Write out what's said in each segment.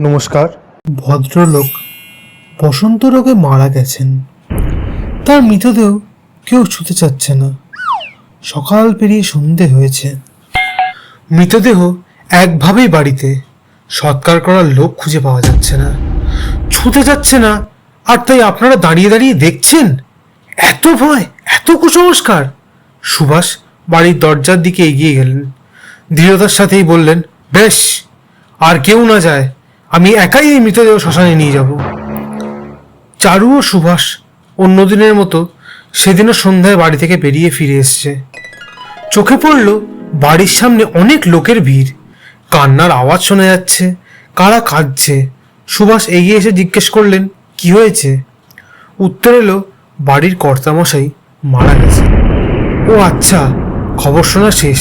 নমস্কার। ভদ্রলোক বসন্ত রোগে মারা গেছেন। তার মৃতদেহ কেউ ছুতে চাচ্ছে না। সকাল পেরিয়ে সন্ধে হয়েছে। মৃতদেহ একভাবেই বাড়িতে সৎকার করার লোক খুঁজে পাওয়া যাচ্ছে না। ছুতে যাচ্ছে না, আর তাই আপনারা দাঁড়িয়ে দাঁড়িয়ে দেখছেন? এত ভয়, এত কুসংস্কার। সুভাষ বাড়ির দরজার দিকে এগিয়ে গেলেন। দৃঢ়তার সাথেই বললেন, বেশ, আর কেউ না যায়। আমি একাই এই মৃতদেহ শ্মশানে নিয়ে যাব। চারু ও সুভাষ অন্যদিনের মতো সেদিনও সন্ধ্যায় বাড়ি থেকে বেরিয়ে ফিরে এসছে। চোখে পড়ল বাড়ির সামনে অনেক লোকের ভিড়। কান্নার আওয়াজ শোনা যাচ্ছে, কারা কাঁদছে। সুভাষ এগিয়ে এসে জিজ্ঞেস করলেন, কি হয়েছে? উত্তর এলো, বাড়ির কর্তামশাই মারা গেছে ও আচ্ছা খবর শোনা শেষ।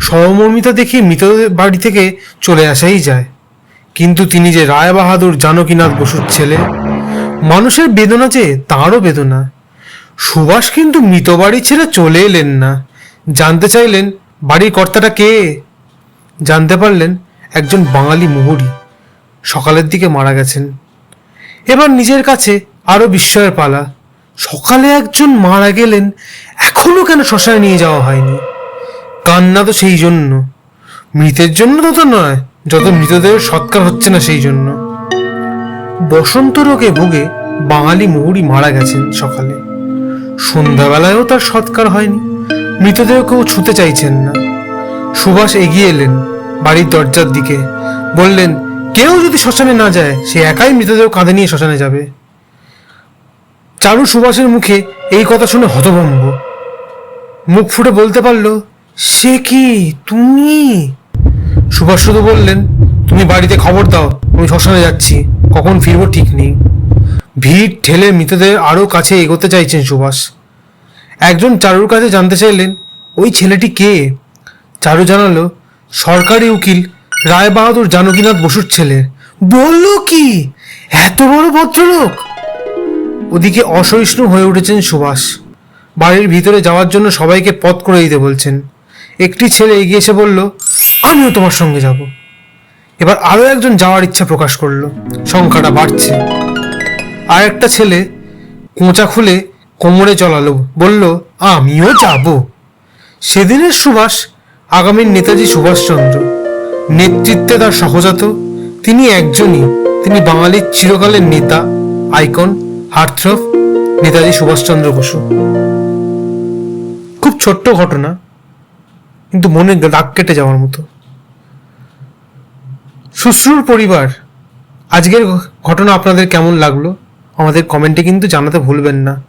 সহমর্মিতা দেখে মৃতদেহ বাড়ি থেকে চলে আসাই যায়। কিন্তু তিনি যে রায় বাহাদুর জানকীনাথ বসুর ছেলে, মানুষের বেদনা যে তাঁরও বেদনা। সুভাষ কিন্তু মৃত বাড়ি ছেড়ে চলে এলেন না। জানতে চাইলেন, বাড়ির কর্তাটা কে? জানতে পারলেন একজন বাঙালি মুহুরি। সকালের দিকে মারা গেছেন। এবার নিজের কাছে আরও বিস্ময়ের পালা। সকালে একজন মারা গেলেন, এখনও কেন শ্মশানে নিয়ে যাওয়া হয়নি? কান্না তো সেই জন্য। মৃতের জন্য তত নয় যত মৃতদেহের সৎকার হচ্ছে না সেই জন্য। বসন্ত রোগে ভোগে বাঙালি মুহুরি মারা গেছেন সকালে। সন্ধ্যাবেলায়ও তার সৎকার হয়নি, মৃতদেহ কেউ ছুতে চাইছেন না। সুভাষ এগিয়ে এলেন বাড়ির দরজার দিকে, বললেন, কেউ যদি শ্মশানে না যায়, সে একাই মৃতদেহ কাঁধে নিয়ে শ্মশানে যাবে। চারু সুভাষের মুখে এই কথা শুনে হতভম্ব। মুখ ফুটে বলতে পারল, সে কি? তুমি? সুভাষ শুধু বললেন, তুমি বাড়িতে খবর দাও, আমি শ্মশানে যাচ্ছি। কখন ফিরবো ঠিক নেই। ভিড় ঠেলে মৃতদের আরও কাছে এগোতে চাইছেন সুভাষ। একজন চারুর কাছে জানতে চাইলেন, ওই ছেলেটি কে? চারু জানালো, সরকারি উকিল রায় বাহাদুর জানকীনাথ বসুর ছেলে। বলল কি? এত বড় ভদ্রলোক? ওদিকে অসহিষ্ণু হয়ে উঠেছেন সুভাষ। বাড়ির ভিতরে যাওয়ার জন্য সবাইকে পথ করে দিতে বলছেন। একটি ছেলে এগিয়ে এসে বলল আমিও তোমার সঙ্গে যাব। এবার আরও একজন যাওয়ার ইচ্ছা প্রকাশ করল। সংখ্যাটা বাড়ছে। আর একটা ছেলে কোঁচা খুলে কোমরে চলালো। বলল, আমিও যাব। সেদিনের সুভাষ, আগামীর নেতাজি সুভাষচন্দ্র। নেতৃত্বে তার সহজাত, তিনি একজনই। তিনি বাঙালির চিরকালের নেতা, আইকন হার্থ্রফ নেতাজি সুভাষচন্দ্র বসু। খুব ছোট্ট ঘটনা, কিন্তু মনে দাগ কেটে যাওয়ার মতো। শ্বশুর পরিবার আজকের ঘটনা আপনাদের কেমন লাগল? আমাদের কমেন্টে কিন্তু জানাতে ভুলবেন না।